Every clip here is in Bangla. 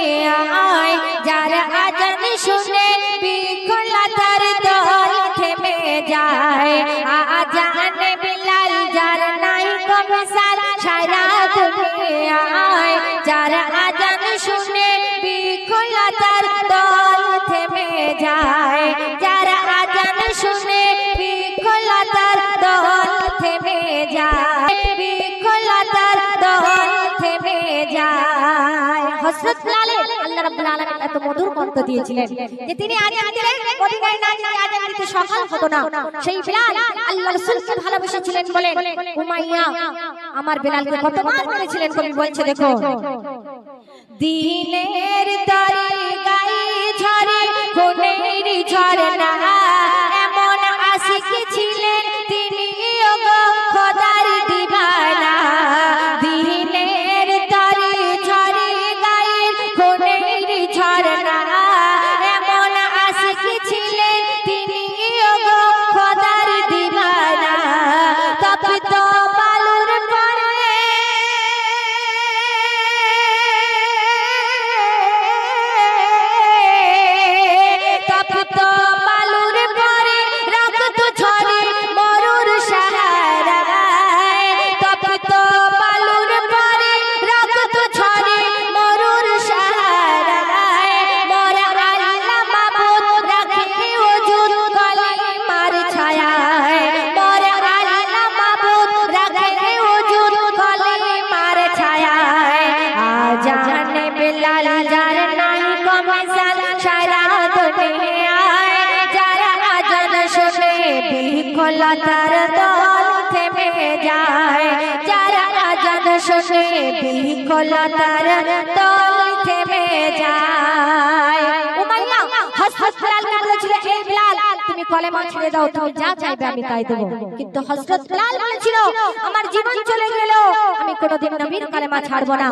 দুনিয়ায় যার আজান শুনে বিকলতার দল থেমে যায় আজান বিলাল যার নাই কমসাল সারা দুনিয়ায় যার আজান শুনে হযরত বেলালকে আল্লাহ রাব্বুল আলামিন এত মধুর কণ্ঠ দিয়েছিলেন যে তিনি আজান দিলেন মদিনায় না গিয়ে আজান দিতে সকাল হতো না। সেই বিলাল আল্লাহ রাসূলকে ভালোবেসেছিলেন বলে উমাইয়া, আমার বিলালকে কতবার মেরেছিলেন কবি বলছে দেখো, দিনের বিকলতার দল থেমে যায়। যারা আজান বিকলতার দল থেমে তুমি কিন্তু আমার জীবন চলে গেল, আমি কোনোদিন নবীর কলেমা না।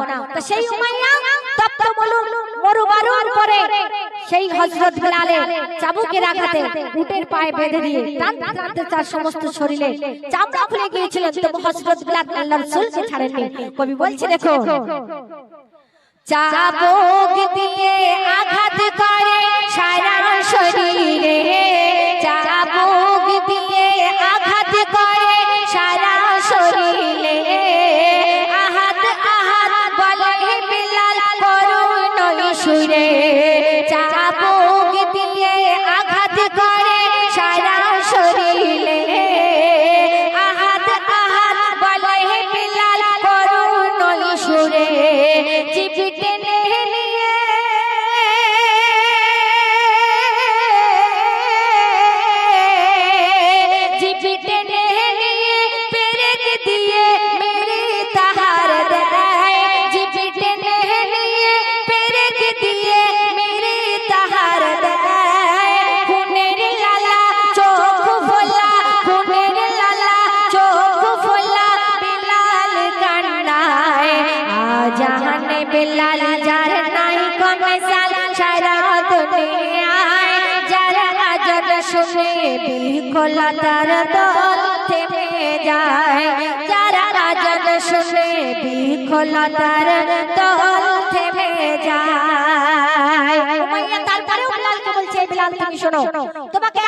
সেই উমাইয়া তপ্ত মরু পরে সেই হজরত বিলালে চাবুকের আঘাতে উটের পায়ে বেঁধে দিয়ে টানতে তার সমস্ত শরীরে চামড়া খুলে গিয়েছিল। তবু হজরত বিলাল আল্লাহর রাসূলকে ছাড়েননি। কবি বলছে দেখো চাবুক দিয়ে আঘাত করে সারা শরীরে বিলাল যার নাই কমসাল সারা দুনিয়ায় যারা আজান শুনে বিকলতার দল থেমে যায় যারা আজান শুনে বিকলতার দল থেমে যায় উমাইয়া বলছে বিলাল তুমি শোনো। তোমাকে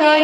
রই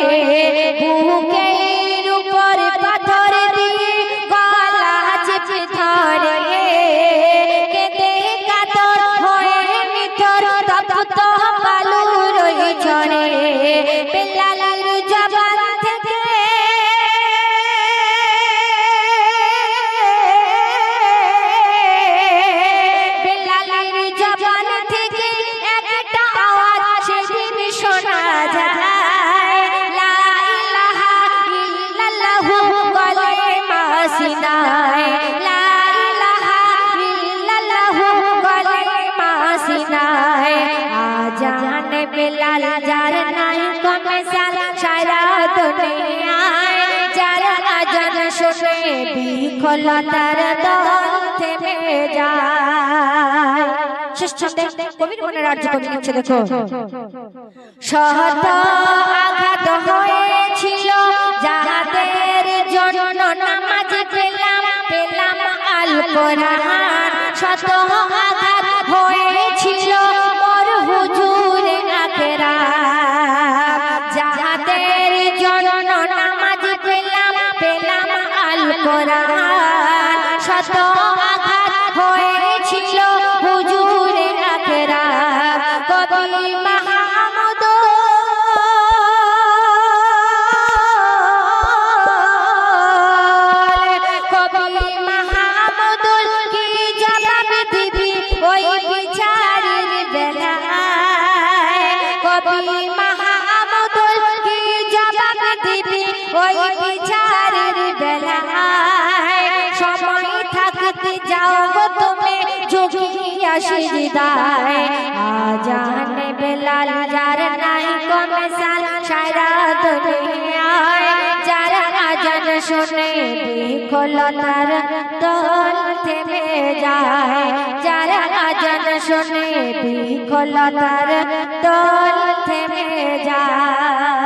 বিফলতার দল থেমে যায় শেষ ছন্দে কবির মনে রাজ্য নিচ্ছে দেখো। সহত আঘাত হয়েছিল, যাহাদের জন্য নামাজ পেলাম পেলাম আল কোরআন শত আঘাত হয়েছিল যাও গো তুমি ঝুঁকিয়া সিজদায় আজানে বেলাল যার নাই কমে সাল সারা দুনিয়ায় যারা আজান শুনে বিকলতার দল থেমে যায় যারা আজান শুনে বিকলতার দল থেমে যায়